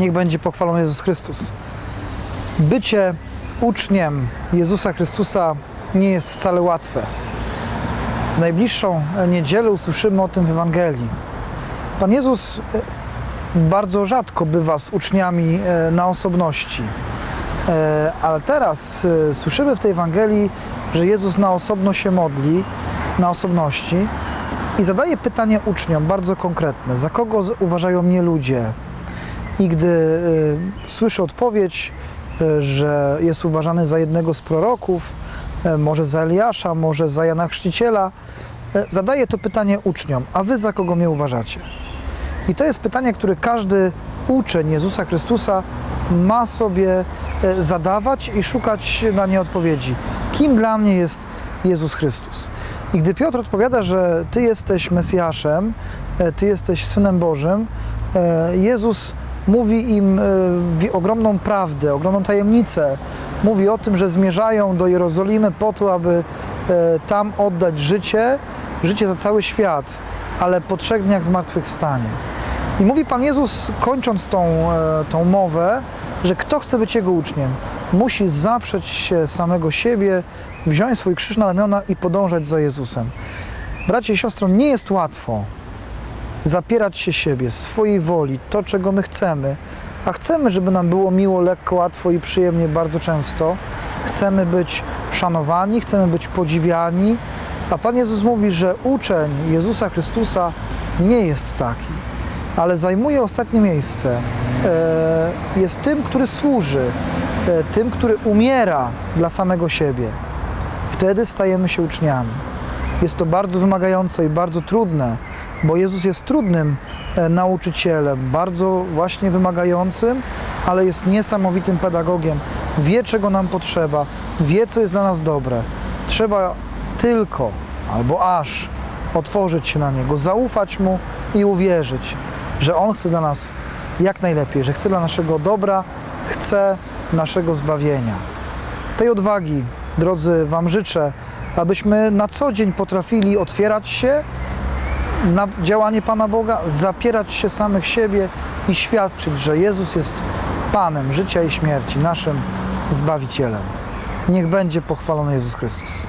Niech będzie pochwalony Jezus Chrystus. Bycie uczniem Jezusa Chrystusa nie jest wcale łatwe. W najbliższą niedzielę usłyszymy o tym w Ewangelii. Pan Jezus e, bardzo rzadko bywa z uczniami e, na osobności. E, Ale teraz słyszymy w tej Ewangelii, że Jezus na osobno się modli, na osobności i zadaje pytanie uczniom bardzo konkretne: za kogo uważają mnie ludzie? I gdy y, słyszy odpowiedź, y, że jest uważany za jednego z proroków, y, może za Eliasza, może za Jana Chrzciciela, zadaje to pytanie uczniom: A wy za kogo mnie uważacie? I to jest pytanie, które każdy uczeń Jezusa Chrystusa ma sobie zadawać i szukać na nie odpowiedzi. Kim dla mnie jest Jezus Chrystus? I gdy Piotr odpowiada, że Ty jesteś Mesjaszem, Ty jesteś Synem Bożym, Jezus mówi im e, ogromną prawdę, ogromną tajemnicę. Mówi o tym, że zmierzają do Jerozolimy po to, aby e, tam oddać życie, życie za cały świat, ale po trzech dniach zmartwychwstanie. I mówi Pan Jezus, kończąc tą, e, tą mowę, że kto chce być Jego uczniem, musi zaprzeć się samego siebie, wziąć swój krzyż na ramiona i podążać za Jezusem. Bracie i siostro, nie jest łatwo zapierać się siebie, swojej woli, to czego my chcemy, a chcemy, żeby nam było miło, lekko, łatwo i przyjemnie bardzo często. Chcemy być szanowani, chcemy być podziwiani, a Pan Jezus mówi, że uczeń Jezusa Chrystusa nie jest taki, ale zajmuje ostatnie miejsce. E, Jest tym, który służy, e, tym, który umiera dla samego siebie. Wtedy stajemy się uczniami. Jest to bardzo wymagające i bardzo trudne, bo Jezus jest trudnym e, nauczycielem, bardzo właśnie wymagającym, ale jest niesamowitym pedagogiem. Wie, czego nam potrzeba, wie, co jest dla nas dobre. Trzeba tylko albo aż otworzyć się na Niego, zaufać Mu i uwierzyć, że On chce dla nas jak najlepiej, że chce dla naszego dobra, chce naszego zbawienia. Tej odwagi, drodzy, Wam życzę, abyśmy na co dzień potrafili otwierać się na działanie Pana Boga, zapierać się samych siebie i świadczyć, że Jezus jest Panem życia i śmierci, naszym Zbawicielem. Niech będzie pochwalony Jezus Chrystus.